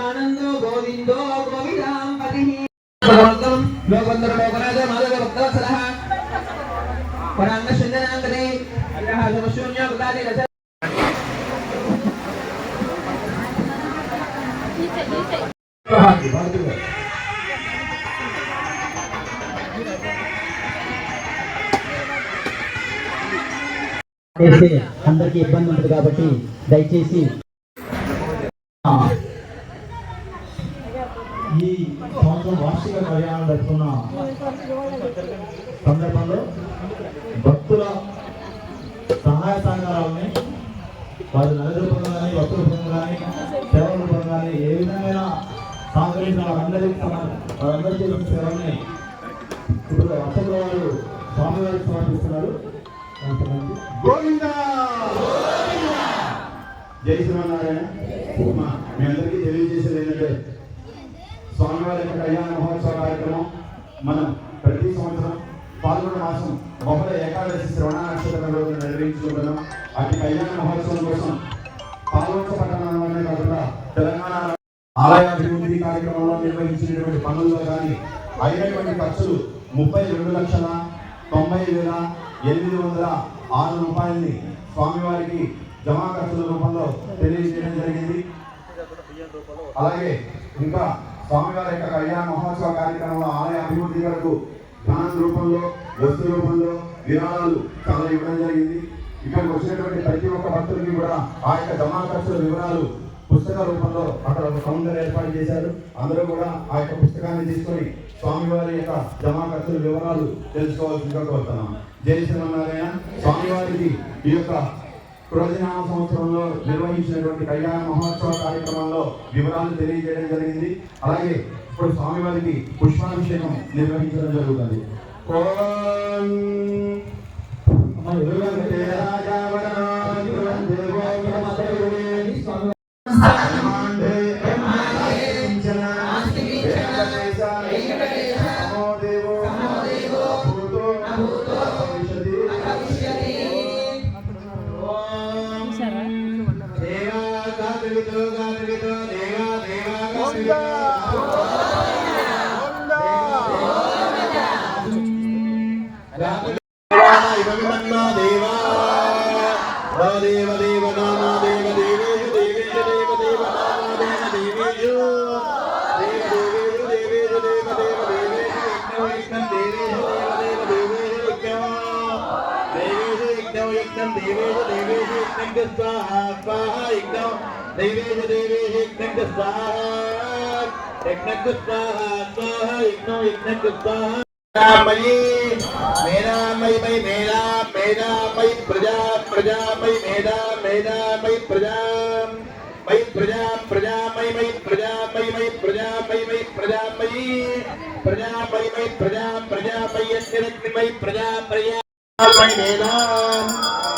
ఆనందో గోవిందో గోవిదాంపతి లోకందర లోకరాజ మాధవ భక్తవత్సల పరాంగ శందనాంగనే అల్లహ సమశూన్య కృతాని రచ చేస్తే అందరికీ ఇబ్బంది ఉంటుంది కాబట్టి దయచేసి ఈ సంవత్సరం వార్షిక కళ్యాణం జరుపుకున్న సందర్భంలో భక్తుల సహాయ సంఘాలని వారి నగర రూపంగా కానీ భక్తుల రూపంగా కానీ సేవల రూపంగా కానీ ఏ విధమైన సహకరించిన వారందరికీ సమ- వారందరూ చేసిన సేవల్ని ఇప్పుడు అసలు వారు స్వామివారికి సమర్పిస్తున్నారు. గోవింద! జై శ్రీమన్నారాయణ. మీ అందరికీ తెలియజేసేది ఏంటంటే స్వామివారి యొక్క కళ్యాణ మహోత్సవ కార్యక్రమం మనం ప్రతి సంవత్సరం పాల్గొన మాసం బహుళ ఏకాదశి శ్రవణ నక్షత్రం రోజు నిర్వహించుకుంటున్నాం. అటు కళ్యాణ మహోత్సవం కోసం పాల్గొన పట్టణంలోనే కాకుండా తెలంగాణ ఆలయాభివృద్ధి కార్యక్రమంలో నిర్వహించినటువంటి పనుల్లో కానీ అయినటువంటి ఖర్చులు ముప్పై రెండు లక్షల తొంభై వేల ఎనిమిది వందల ఆరు రూపాయలని స్వామివారికి జమా ఖర్చుల రూపంలో తెలియజేయడం జరిగింది. అలాగే ఇంకా స్వామివారి యొక్క కళ్యాణ మహోత్సవ కార్యక్రమంలో ఆలయ అభివృద్ధి కొరకు ధనం రూపంలో వస్తు రూపంలో విరాళాలు చాలా ఇవ్వడం జరిగింది. ఇక్కడికి వచ్చినటువంటి ప్రతి ఒక్క భక్తులకి కూడా ఆ యొక్క జమా ఖర్చుల వివరాలు పుస్తక రూపంలో అక్కడ ఒక కౌంటర్ ఏర్పాటు చేశారు. అందరూ కూడా ఆ యొక్క పుస్తకాన్ని తీసుకొని స్వామివారి యొక్క జమా ఖర్చుల వివరాలు తెలుసుకోవాల్సిందిగా కోరుతున్నాం. జై శ్రీమన్నారాయణ. స్వామివారికి ఈ యొక్క క్రోజనామ సంవత్సరంలో నిర్వహించినటువంటి కళ్యాణ మహోత్సవ కార్యక్రమంలో వివరాలు తెలియజేయడం జరిగింది. అలాగే ఇప్పుడు స్వామివారికి పుష్పాభిషేకం నిర్వహించడం జరుగుతుంది. ఓం देवेश देवेश यज्ञ स्वाहा साहब साहब स्वाहा यज्ञो यज्ञ स्वाहा मयि मेरा मई मई मेरा मेरा मई प्रजा प्रजा मई मेरा मेरा मई प्रजा मई प्रजा प्रजा मई मई प्रजा मई मई प्रजा मई मई प्रजा मई प्रजा मई मई प्रजा प्रजा मई अंतरिक्ष मई प्रजा प्रजा मई मेरा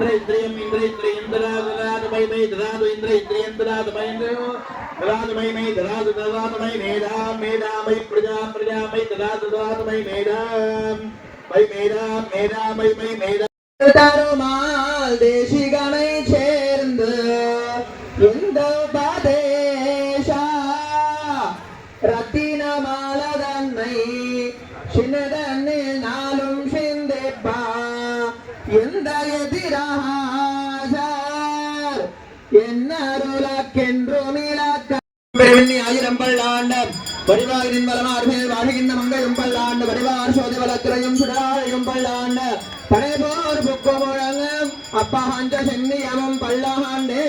ಇಂದ್ರ ಇಂದ್ರಿಯಂ ಇಂದ್ರ ಇಂದ್ರ ಇಂದ್ರಾದ ರಾದ ಮೈ ಮೈ ಧರಾದು ಇಂದ್ರ ಇಂದ್ರ ಇಂದ್ರಾದ ಮೈ ಇಂದ್ರಯೋ ಧರಾದ ಮೈ ಮೈ ಧರಾದು ಧರಾದ ಮೈ ಮೇಧಾ ಮೇಧಾ ಮೈ ಪ್ರಜಾ ಪ್ರಜಾ ಮೈ ಧರಾದು ಧರಾದ ಮೈ ಮೇಧಾ ಮೈ ಮೇಧಾ ಮೇಧಾ ಮೈ ಮೈ ಮೇಧಾ தருமால் தேசிகனை சேர்ந்து எந்த பாதை பெருவெண்ணி ஆயிரம் பல்லாண்ட வடிவாரின் வளமார்மேல் வாழ்கின்ற மங்கையும் பல்லாண்டு வடிவார் சோதி வளத்திரையும் சுடாழையும் பல்லாண்ட படைபோர் புக்கு முழங்க அப்பா ஹஞ்ச சென்னியமும் பல்லாண்டே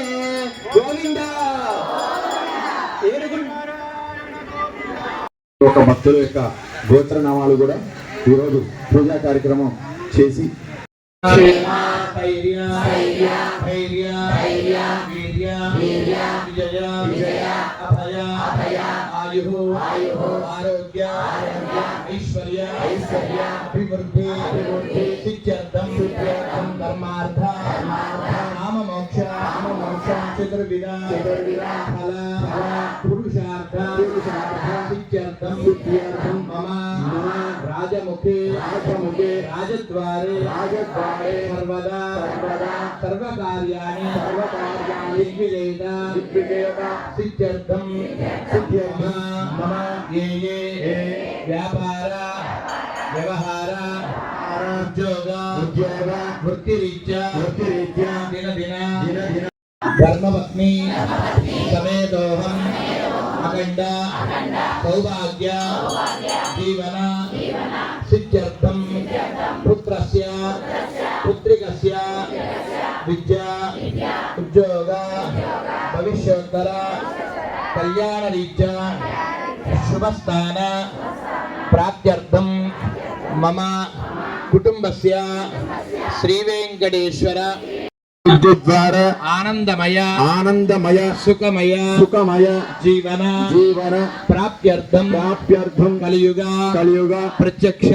గోవిందా ఏడుగురు ఒక భక్తుల యొక్క గోత్రనామాలు కూడా ఈరోజు పూజా కార్యక్రమం చేసి वीर्या वीर्या विजया विजया अभया अभया आयुः आयुः आरोग्य आरोग्य ऐश्वर्य ऐश्वर्य अभिवृद्धि अभिवृद्धि सिद्ध्यर्थं सिद्ध्यर्थं धर्मार्थ धर्मार्थ नाम मोक्ष नाम मोक्ष चतुर्विध चतुर्विध फल फल पुरुषार्थ पुरुषार्थ सिद्ध्यर्थं सिद्ध्यर्थं मम मम राजमुखे राजमुखे राजद्वारे राजद्वारे सर्वदा सर्वदा सर्वकार्याणि सर्वकार्याणि दिग्विजयत दिग्विजयत सिद्ध्यर्थं सिद्ध्यर्थ मम ये ये व्यापार व्यवहार उद्योग उद्योग वृत्तिरीत्या वृत्तिरीत्या दिन दिन दिन दिन धर्मपत्नी समेतोऽहम् अखण्ड सौभाग्य जीवना విద్యా ఉద్యోగ భవిష్యోత్తర కళ్యాణరీత్యా శుభస్థాన ప్రాప్త్యర్థం మమ కుటుంబస్య శ్రీ వెంకటేశ్వర విద్యుద్వార ఆనందమయ ఆనందమయ సుఖమయ సుఖమయ జీవన జీవన ప్రాప్త్యర్థం ప్రాప్త్యర్థం కలియుగ కలియుగ ప్రత్యక్ష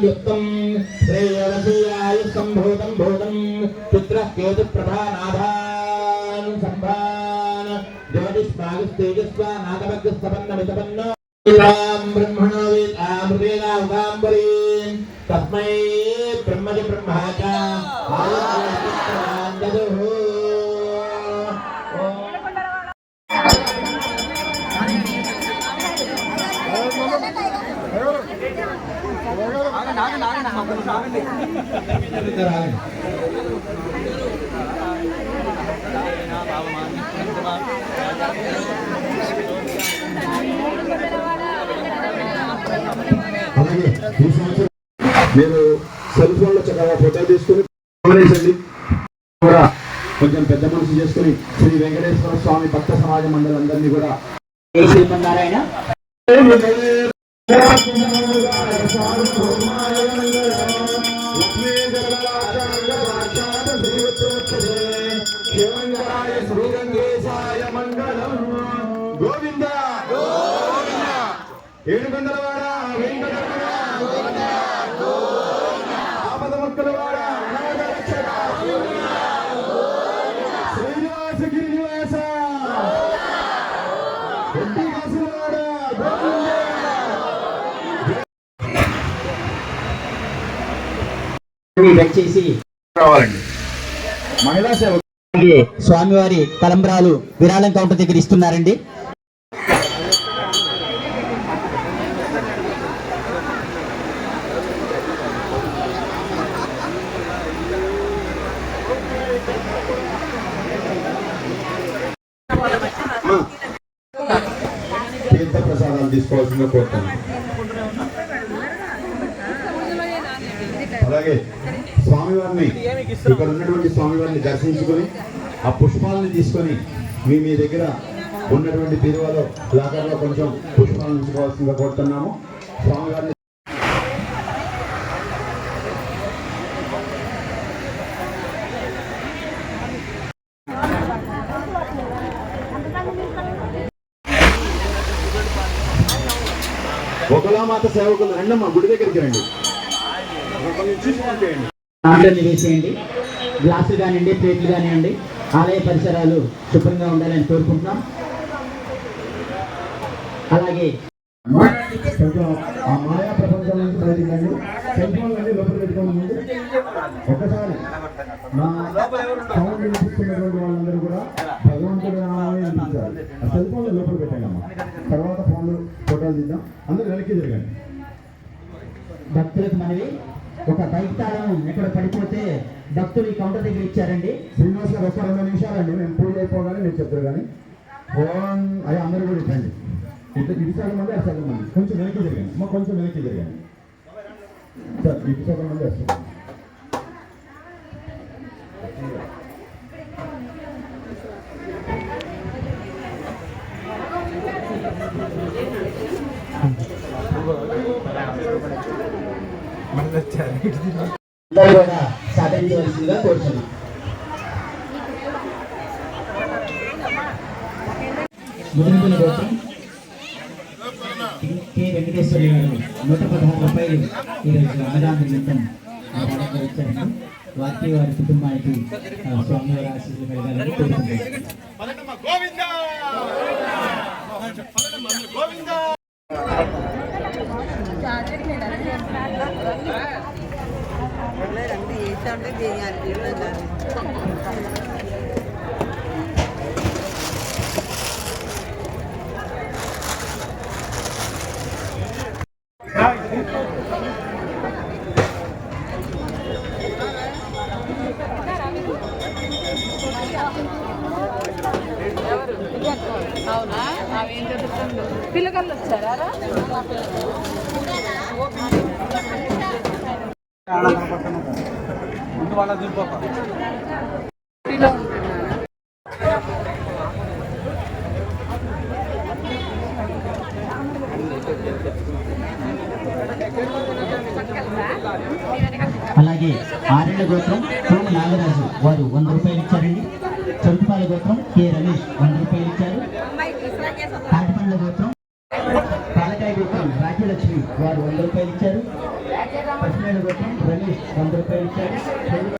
యుక్తం శ్రేయవశీయాయ సంభూతం భూతం చిత్ర కేతు ప్రభానాథాన్ సంభాన్ జ్యోతిష్మాగస్తేజస్వ నాగభగ్స్తపన్న వితపన్న బ్రహ్మణో మీరు సెల్ ఫోన్లో చక్కగా ఫోటో తీసుకుని గమనించండి. కూడా కొంచెం పెద్ద మనసు చేసుకుని శ్రీ వెంకటేశ్వర స్వామి భక్త సమాజ మండలందరినీ కూడా శ్రీమన్నారాయణ గోవింద ఏడుకొండలవాడ వెంకటరమణ ఆపద మొక్కలవాడ దయచేసి రావాలండి. మహిళా స్వామివారి తలంబ్రాలు విరాళం కౌంటర్ దగ్గర ఇస్తున్నారండి. తీర్థ ప్రసాదాలు తీసుకోవాల్సిందిగా కోరుతాను అలాగే స్వామివారిని ఇక్కడ ఉన్నటువంటి స్వామివారిని దర్శించుకొని ఆ పుష్పాలను తీసుకొని మీ మీ దగ్గర ఉన్నటువంటి బీరువాలో లాకర్లో కొంచెం పుష్పాలను ఉంచుకోవాల్సిందిగా కోరుతున్నాము. స్వామివారిని ఒకలామాత సేవకులు రండమ్మా గుడి దగ్గరికి రండి. ఒకరిని చూసి గ్లాసులు కానివ్వండి ప్లేట్లు కానివ్వండి ఆలయ పరిసరాలు శుభ్రంగా ఉండాలని కోరుకుంటున్నాం. అలాగే కొంచెం ఆ మాయా ప్రపంచం నుంచి బయటికి సెల్ ఫోన్ అన్ని లోపల పెట్టుకోండి నా సౌండ్ వినిపిస్తున్నటువంటి వాళ్ళందరూ కూడా భగవంతుడి నామాన్ని సెల్ ఫోన్ లోపల పెట్టండి తర్వాత ఫోన్లు ఫోటోలు తీద్దాం అందరూ వెనక్కి తిరగండి భక్తులకు మనవి. ఒక బైక్ తాళం ఎక్కడ పడిపోతే భక్తులు ఈ కౌంటర్ దగ్గర ఇచ్చారండి. శ్రీనివాస్ గారు ఒక రెండు నిమిషాలండి మేము పూజ అయిపోగానే మీరు చెప్తారు కానీ. ఓం అవి అందరూ కూడా ఇట్టండి ఇటు ఇటు సగం మంది అటు సగం మంది కొంచెం వెనక్కి తిరగండి. మా కొంచెం వెనక్కి తిరిగాను సార్ ఇటు సగం మంది అటు సగం అందరూ కూడా సహకరించవలసిందిగా కోరుతున్నాం గోత్రం కె వెంకటేశ్వరి గారు నూట పదహారు రూపాయలు ఈరోజు అన్నదాన నిమిత్తం రావడానికి వారికి వారి కుటుంబానికి స్వామివారి ఆశీస్సులు కలగాలని కోరుకుంటున్నాను అవునా అవేం చదువుతుంది పిల్లగాళ్ళు వచ్చారా? అలాగే ఆరేళ్ళ గోత్రం సోమ నాగరాజు వారు వంద రూపాయలు ఇచ్చారండి. చొంటుపాల గోత్రం కె రమేష్ వంద రూపాయలు ఇచ్చారు. తాటిపండ్ల గోత్రం పాలకాయ గోత్రం రాజ్యలక్ష్మి వారు వంద రూపాయలు ఇచ్చారు. పశ్చిమేళ గోత్రం రమేష్ వంద రూపాయలు ఇచ్చారు